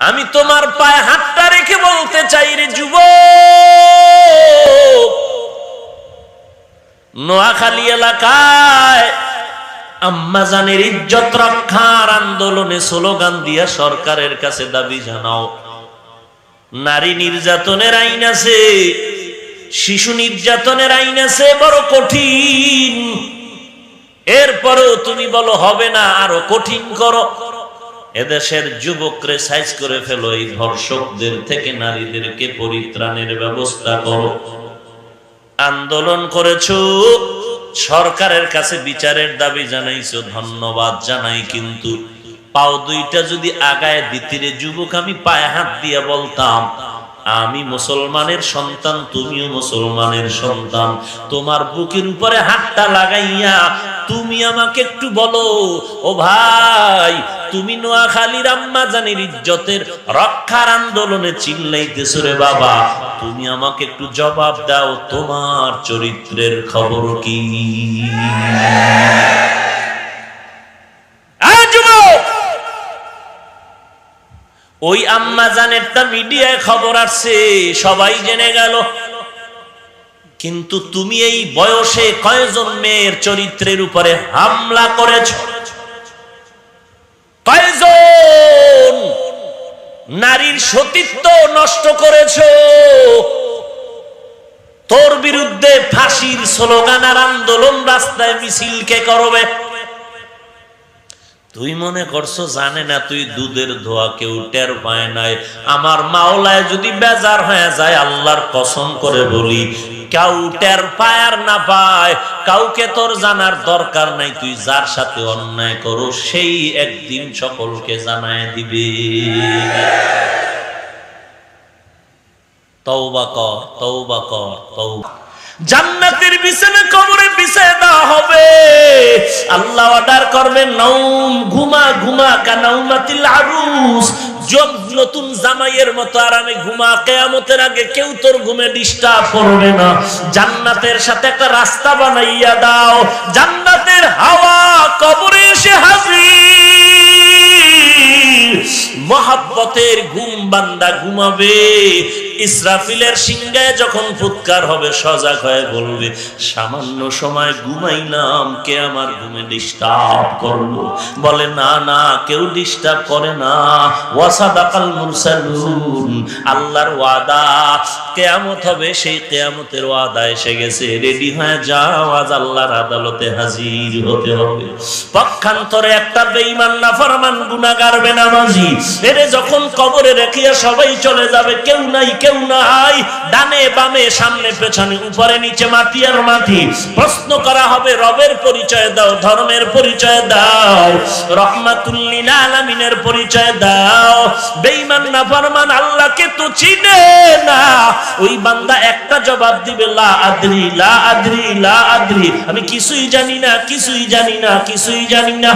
আমি তোমার পায়ে হাতটা রেখে বলতে চাই রে যুব। নোয়াখালী এলাকায় আম্মাজানের ইজ্জত রক্ষার আন্দোলনে স্লোগান দিয়া সরকারের কাছে দাবি জানাও। নারী নির্যাতনের আইন আছে, শিশু নির্যাতনের আইন আছে, বড় কঠিন। এরপরেও তুমি বলো, হবে না, আরও কঠিন করো। এদেশের যুবকরে সাইজ করে ফেলো, এই ধর্ষকদের থেকে নারীদেরকে পরিত্রাণের ব্যবস্থা করো। আন্দোলন করেছ, সরকারের কাছে বিচারের দাবি জানাইছো, ধন্যবাদ জানাই, কিন্তু পাও দুইটা যদি আগায় দিতিরে, যুবক, আমি পায়ে হাত দিয়ে বলতাম, আমি মুসলমানের সন্তান, তুমিও মুসলমানের সন্তান। তোমার বুকের উপরে হাতটা লাগাইয়া তুমি আমাকে একটু বলো, ও ভাই, তুমি নোয়াখালীর আম্মা জানির ইজ্জতের রক্ষার আন্দোলনে চিল্লাইতেছো রে বাবা। তুমি আমাকে একটু জবাব দাও, তোমার চরিত্রের খবর কি? ওই আম্মা জানেরটা মিডিয়ায় খবর আসছে, সবাই জেনে গেল। কিন্তু তুমি এই বয়সে কয়জন মেয়ের চরিত্রের উপরে হামলা করেছ? কয়জন নারীর সতীত্ব নষ্ট করেছ? তোর বিরুদ্ধে ফাঁসির স্লোগান আর আন্দোলন রাস্তায় মিছিল কে করবে? তুই মনে করছ জানে না তুই দুধের ধোয়া কেউ টের পায় নাই? আমার মাওলায় যদি বেজার হয়ে যায়, আল্লাহর কসম করে বলি কেউ টের পায় আর না পায়। কাউকে তোর জানার দরকার নাই, তুই যার সাথে অন্যায় করো, সেই একদিন সকলকে জানায় দিবে। জান্নাতের বিছানা কবরে বিছায় দেওয়া হবে। আল্লাহ অর্ডার করবে নৌম ঘুমা ঘুমা কানাউমাতিল আরুস। যোগ নতুন জামাইয়ের মতো আরামে ঘুমা কেয়ামতের আগে কেউ তোর ঘুমে ডিস্টার্ব করবে না। জান্নাতের সাথে একটা রাস্তা বানাইয়া দাও। জান্নাতের হাওয়া কবরে এসে হাজির। মহাব্বতের ঘুম বান্দা ঘুমাবে। ইসরাফিলের সিংহায় যখন ফুৎকার হবে, সজাগ হয়ে বলবে, সামান্য সময় ঘুমাইলাম, কে আমার ঘুমে ডিস্টার্ব করল? বলে, না না, কেউ ডিস্টার্ব করে না। ওয়াসাদাকাল মুরসালুন, আল্লাহর ওয়াদা। কেয়ামত হবে, সেই কেয়ামতের ওয়াদা এসে গেছে। রেডি হয়ে যাও, আজ আল্লাহর আদালতে হাজির হতে হবে। পক্ষান্তরে একটা বেঈমান নাফরমান গুনাহগার বেনামাজি। এরে যখন কবরে রেখিয়া সবাই চলে যাবে, কেউ নাই কেউ নাই। ডানে বামে, সামনে পেছনে, উপরে নিচে মাটি আর মাটি। প্রশ্ন করা হবে, রবের পরিচয় দাও, ধর্মের পরিচয় দাও। রহমাতুল্লিল আলামিনের পরিচয় দাও। বেঈমান, নাফরমান, আল্লাহকে তো চিনে না। ওই বান্দা একটা জবাব দিবে, লা আদ্রি লা আদ্রি লা আদ্রি। আমি কিছুই জানি না, কিছুই জানি না, কিছুই জানি না।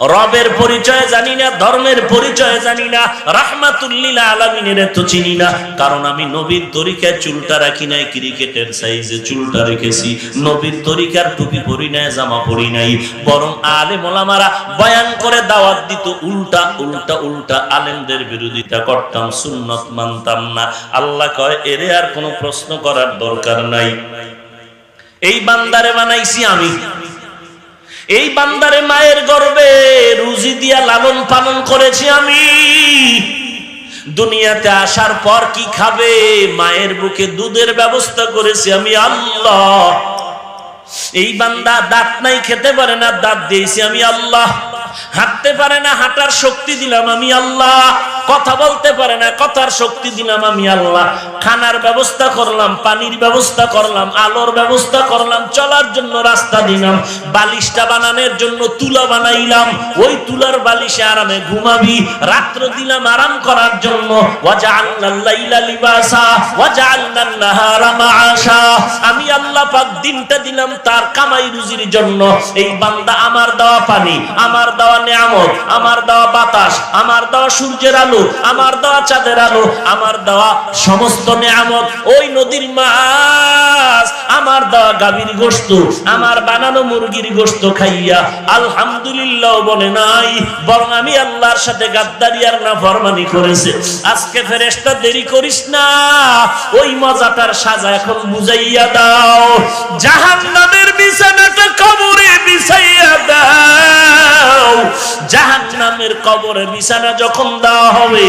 রবের পরিচয় জানি না, ধর্মের পরিচয় জানি না রাহমাতুল্লিল আলামিনের তো চিনি না। কারণ আমি নবীর তরিকার চুলটা রাখি নাই, ক্রিকেটের সাইজে চুলটা রেখেছি। নবীর তরিকার টুপি পরি নাই, জামা পরি নাই। বরং আলে মোলামারা বয়ান করে দাওয়াত দিত, উল্টা উল্টা উল্টা আলেমদের বিরোধিতা করতাম, সুন্নত মানতাম না। আল্লাহ কয়, এরে আর কোনো প্রশ্ন করার দরকার নাই। এই বান্দারে বানাইছি আমি। এই বান্দারে মায়ের গর্বে করেছি আমি। দুনিয়াতে আসার পর কি খাবে? মায়ের বুকে দুধের ব্যবস্থা করেছি আমি, আল্লাহ। এই বান্দা দাঁত নাই, খেতে পারে না, দাঁত দিয়েছি আমি, আল্লাহ। হাঁটতে পারে না, হাঁটার শক্তি দিলাম আমি আল্লাহ। কথা বলতে পারে না, কথার শক্তি দিলাম আমি আল্লাহ। খানার ব্যবস্থা করলাম, পানির ব্যবস্থা করলাম, আলোর ব্যবস্থা করলাম, চলার জন্য রাস্তা দিলাম, বালিশটা বানানোর জন্য তুলা বানাইলাম। ওই তুলার বালিশে আরামে ঘুমাবি, রাত্র দিলাম আরাম করার জন্য। আমি আল্লাহ পাক দিনটা দিলাম তার কামাই রুজির জন্য। এই বান্দা আমার দেওয়া পানি, আমার দেওয়া নিয়ামত, আমার দেওয়া বাতাস, আমার দেওয়া সূর্যের আলো, আমার দেওয়া চাঁদের আলো, আমার দেওয়া সমস্ত নিয়ামত ওই নদীর মাছ আমার দেওয়া গাভীর গোস্ত আমার বানানো মুরগির গোস্ত খাইয়া, আলহামদুলিল্লাহ বলে নাই, বরং আমি আল্লাহর সাথে গাদ্দারি আর না ফরমানি করেছে। আজকে ফেরেশতা দেরি করিস না, ওই মজাটার সাজা এখন বুঝাইয়া দাও। জাহান্নামের বিছানাটা কবরে বিছাইয়া দাও। জাহান্নামের কবরে বিছানা যখন দেওয়া হবে,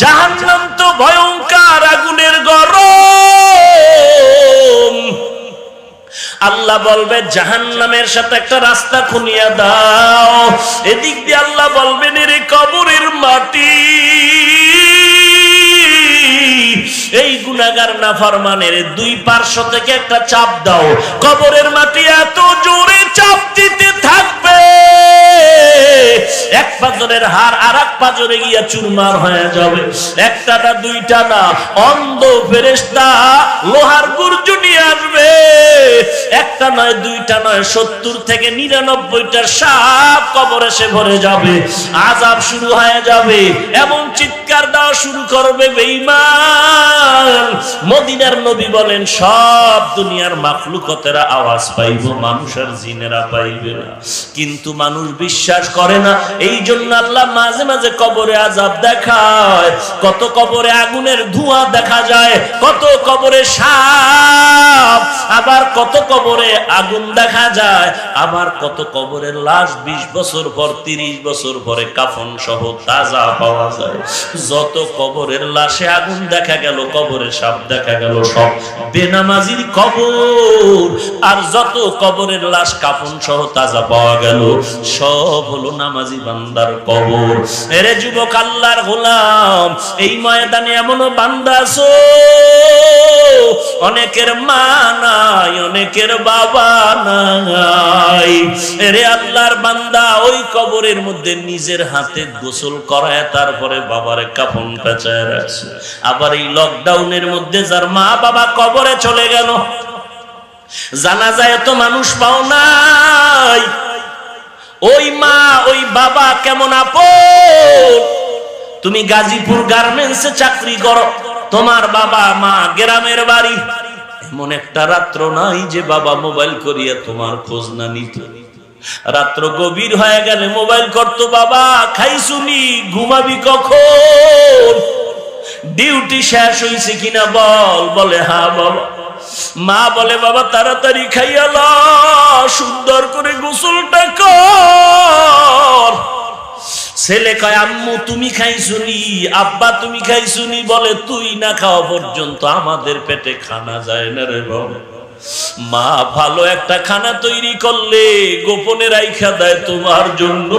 জাহান্নাম তো ভয়ঙ্কর আগুনের গরম। আল্লাহ বলবে, জাহান্নামের সাথে একটা রাস্তা খুনিয়া দাও। এদিক দিয়ে আল্লাহ বলবেন রে কবরের মাটি। এই গুনাগার না ফরমানের দুই পার্শ্ব থেকে একটা চাপ দাও। কবরের মাটি এত জোরে চাপ দিতে থাকবে। এক পাজরের হার আর এক গিয়া চুরমার হয়ে যাবে। একটা না, দুইটা না, অন্ধ ফেরেস্তা লোহার নিয়ে আসবে। একটা নয়, দুইটা নয়, সত্তর থেকে সাপ ভরে যাবে। আজাব শুরু হয়ে যাবে। এমন চিৎকার দেওয়া শুরু করবে, বেঈমান। মদিনার নবী বলেন, সব দুনিয়ার মাখলুকতেরা আওয়াজ পাইব মানুষ আর জিনেরা পাইবে না। কিন্তু মানুষ বিশ্বাস করে না, এই জন্য আল্লাহ মাঝে মাঝে কবরে আজাব দেখায়। কত কবরে আগুনের ধোঁয়া দেখা যায়, কত কবরে সাপ, আবার কত কবরে আগুন দেখা যায়, আবার কত কবরের লাশ বিশ বছর পর, তিরিশ বছর পরে কাফন সহ তাজা পাওয়া যায়। যত কবরের লাশে আগুন দেখা গেল কবরে সাপ দেখা গেল, সব বেনামাজির কবর। আর যত কবরের লাশ কাফন সহ তাজা পাওয়া গেল, সব হলো নামাজি বান্দার কবর। এরে যুবক আল্লাহর গোলাম, এই ময়দানে এমনও বান্দা আছো? অনেকের মা নাই, অনেকের বাবা নাই। এরে আল্লাহর বান্দা, ওই কবরের মধ্যে নিজের হাতে গোসল করায়, তারপরে বাবার কাফন পেঁচায় রাখছে। আবার এই লকডাউনের মধ্যে যার মা বাবা কবরে চলে গেল। জানা যায় এত মানুষ পাও নাই। ওই মা, ওই বাবা কেমন আপন? তুমি গাজীপুর গার্মেন্টসে চাকরি করো, তোমার বাবা মা গ্রামের বাড়ি। এমন একটা রাত্র নাই যে বাবা মোবাইল করিয়া তোমার খোঁজ না নিত। রাত্র গভীর হয়ে গেলে মোবাইল করতো, বাবা খাই শুনি ঘুমাবি কখন? ডিউটি শেষ হয়েছে কিনা বল? বলে হ্যাঁ বাবা। মা বলে, বাবা, তাড়াতাড়ি খাইয়ালা সুন্দর করে গোসলটা কর। ছেলে কয়, আম্মু, তুমি খাইছুনি, আব্বা, তুমি খাইছুনি? বলে, তুই না খাওয়া পর্যন্ত আমাদের পেটে খানা যায় না রে বাবা। মা, ভালো একটা খানা তৈরি করলে গোপনে রাইখা দেয় তোমার জন্য।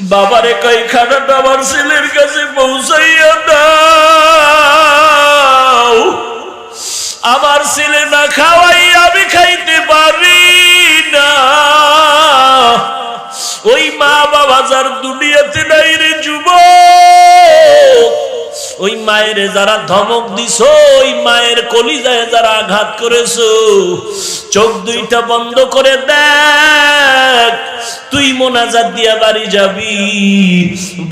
বাবারে কই খানাটা আমার ছেলের কাছে পৌঁছাইয়া দাও। আমার ছেলে না খাওয়াই আমি খাইতে পারি না। ওই মা বাবা যার দুনিয়াতে নাই রে যুব ওই মায়ের যারা ধমক দিছ, ওই মায়ের কলিজায় যারা আঘাত করেছ চোখ দুইটা বন্ধ করে দেখ, তুই মোনাজাত দিয়া বাড়ি যাবি।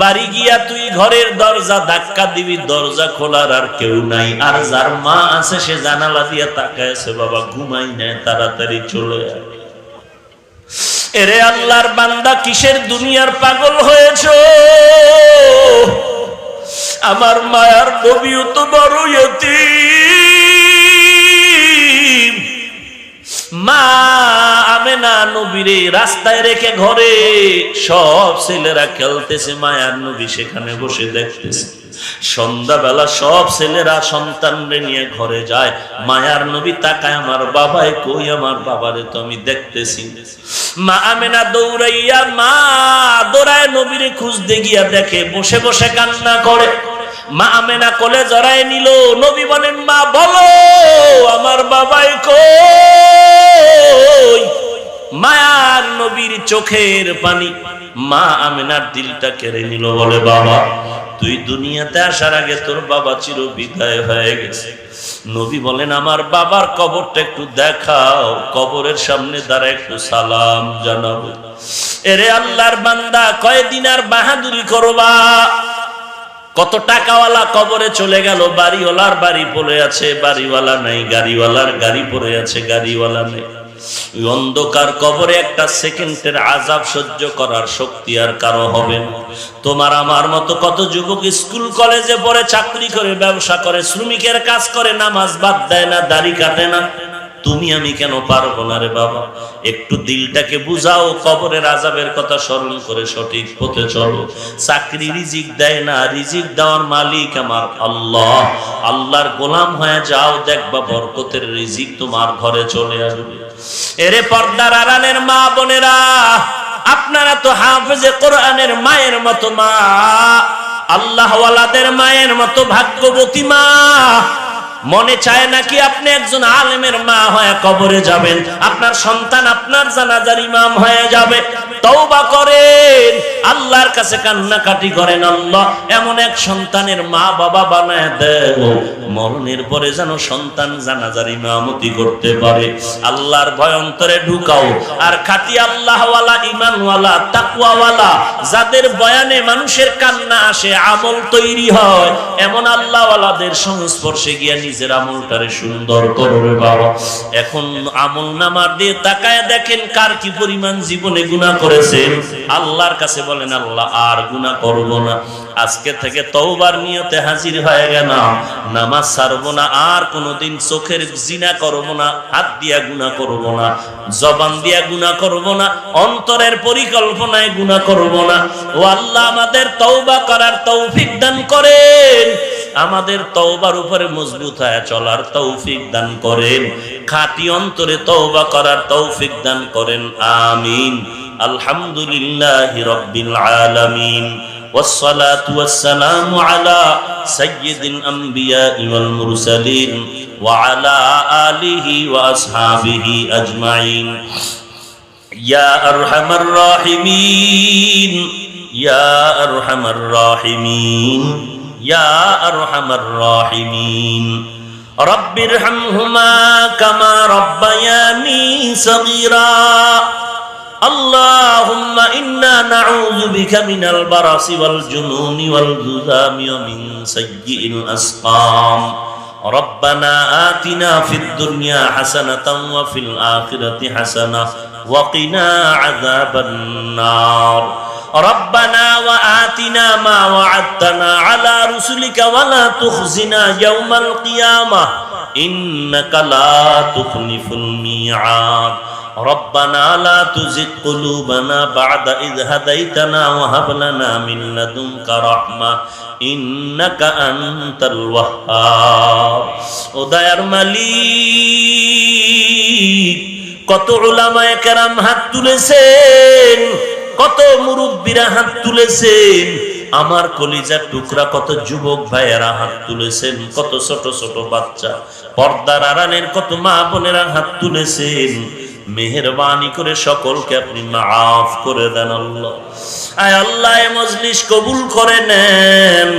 বাড়ি গিয়া তুই ঘরের দরজা ধাক্কা দিবি, দরজা খোলার আর কেউ নাই। আর যার মা আছে, সে জানালা দিয়া তাকায়ছে বাবা, ঘুমাই নেয় তাড়াতাড়ি চলে এরে আল্লাহর বান্দা, কিসের দুনিয়ার পাগল হয়েছ? আমার মায়ার নবীও তো বড় ইয়তীম। মা সন্ধ্যাবেলা সব ছেলেরা সন্তানরে নিয়ে ঘরে যায়। মায়ার নবী তাকায়, আমার বাবাই কই? আমার বাবারে তো আমি দেখতেছি। মা আমেনা দৌড়াইয়া মা দৌড়ায় নবীরে খুঁজতে গিয়া দেখে, বসে বসে কান্না করে। মা আমেনা কোলে জড়ায় নিল, নবী বলেন, মা, বলো, আমার বাবাই কই? মায়ার নবীর চোখের পানি মা আমেনার দিলটা কেড়ে নিল, বলে, বাবা, তুই দুনিয়াতে আসার আগে তোর বাবা চির বিদায় হয়ে গেছে। নবী বলেন, আমার বাবার কবরটা একটু দেখাও, কবরের সামনে দ্বারা একটু সালাম জানাব। এরে আল্লাহর বান্দা, কয়দিন আর বাহাদুরি করবা? কত টাকাওয়ালা কবরে চলে গেল, বাড়িওয়ালার বাড়ি পড়ে আছে, বাড়িওয়ালা নাই, গাড়িওয়ালার গাড়ি পড়ে আছে, গাড়িওয়ালা নেই। অন্ধকার কবরে একটা সেকেন্ডের আজাব সহ্য করার শক্তি আর কারও হবে না। তোমার আমার মতো কত যুবক স্কুল, কলেজে পড়ে, চাকরি করে, ব্যবসা করে, শ্রমিকের কাজ করে, নামাজ বাদ দেয় না, দাড়ি কাটে না। তুমি আমি কেন পারব না রে বাবা? একটু দিলটাকে বুঝাও, কবরের আজাবের কথা স্মরণ করে সঠিক পথে চলো। চাকরি রিজিক দেয় না, রিজিক দেওয়ার মালিক আমার আল্লাহ। আল্লাহর গোলাম হয়ে যাও, দেখবা বরকতের রিজিক তোমার ঘরে চলে আসবে। এরে পর্দার আড়ালের মা বোনেরা, আপনারা তো হাফেজে কোরআনের মায়ের মতো মা। আল্লাহওয়ালাদের মায়ের মতো ভাগ্যবতী মা। মনে চায় নাকি আপনি একজন আলেমের মা হয়ে কবরে যাবেন? আপনার সন্তান আপনার জানাজার ইমাম হয়ে যাবে। তওবা করেন। আল্লাহর কাছে কান্নাকাটি করেন আল্লাহ। এমন এক সন্তানের মা বাবা বানায় দেও। মরণের পরে যেন সন্তান জানাজার ইমামতি করতে পারে। আল্লাহর ভয় অন্তরে ঢুকাও। আর খাটি আল্লাহওয়ালা ইমানওয়ালা তাকুয়াওয়ালা যাদের বয়ানে মানুষের কান্না আসে, আমল তৈরি হয়, এমন আল্লাহওয়ালাদের সংস্পর্শে গিয়ে নিজের আমলটারে সুন্দর করবে বাবা। এখন আমল নামার দিয়ে তাকায় দেখেন কার কি পরিমাণ জীবনে গুণা করেছেন আল্লাহর কাছে বলেন, আল্লাহ, আর গুণা করব না। আজকে থেকে তওবার নিয়তে হাজির হয়ে গেল নামাজ ছাড়বো না, আর কোনোদিন চোখের জিনা করব না, হাত দিয়া গুণা করব না, জবান দিয়া গুণা করব না, অন্তরের পরিকল্পনায় গুণা করব না। ও আল্লাহ, আমাদের তওবা করার তৌফিক দান করেন। আমাদের তওবার উপরে মজবুত হয়ে চলার তৌফিক দান করেন খাঁটি অন্তরে তওবা করার তৌফিক দান করেন আমিন আলহামদুলিল্লাহ রব্বিল আলামিন والصلاة والسلام على سيد الأنبياء والمرسلين وعلى آله وأصحابه أجمعين يا أرحم الراحمين يا أرحم الراحمين يا أرحم الراحمين. رب ارحمهما كما ربياني صغيرا. اللهم إنا نعوذ بك من البرص والجنون والجذام ومن سيء الأسقام. ربنا آتنا في الدنيا حسنة وفي الآخرة حسنة وقنا عذاب النار. ربنا وآتنا ما وعدتنا على رسلك ولا تخزنا يوم القيامة إنك لا تخلف الميعاد ربنا لا تزغ قلوبنا بعد إذ هديتنا وهب لنا من لدنك رحمة إنك أنت الوهاب ودير মালিক কত উলামায়ে কেরাম হাত তুলেছেন কত মুরব্বীরা হাত তুলেছেন। আমার কলিজার টুকরা কত যুবক ভাইয়েরা হাত তুলেছেন, কত ছোট ছোট বাচ্চা, পর্দার আড়ালের কত মা বোনেরা হাত তুলেছেন। মেহরবানি করে সকলকে আপনি মাফ করে দেন আল্লাহ। আয় আল্লাহ মজলিস কবুল করে নেন।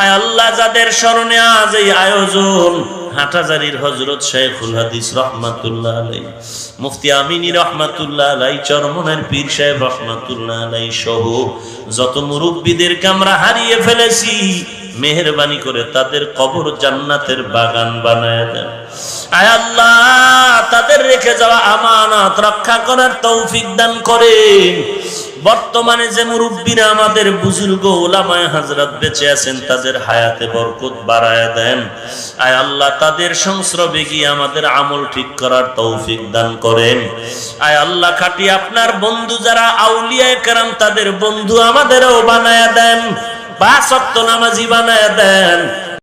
আয় আল্লাহ, যাদের স্মরণে আজ এই আয়োজন হাটাজারির হজরত শেখুল হাদিস রহমাতুল্লাহ আলাই মুফতি আমিনী রহমাতুল্লাহ আলাই চরমনের পীর সাহেব রহমাতুল্লাহ আলাই সহ যত মুরব্বীদেরকে আমরা হারিয়ে ফেলেছি, মেহরবানি করে তাদের কবর জান্নাতের বাগান বানায় দেন। আয় আল্লাহ, তাদের রেখে যাওয়া আমানত রক্ষা করার তৌফিক দান করেন। বর্তমানে যে মুরব্বীরা আমাদের বুজুর্গ ওলামায় হাজরাত বেঁচে আছেন, তাদের হায়াতে বরকত বাড়ায় দেন। আয় আল্লাহ, তাদের সংস্রবে গিয়ে আমাদের আমল ঠিক করার তৌফিক দান করেন। আয় আল্লাহ, খাটি আপনার বন্ধু যারা আউলিয়ায় কেরাম, তাদের বন্ধু আমাদেরও বানায় দেন। বা সত্য নামাজি বানায় দেন।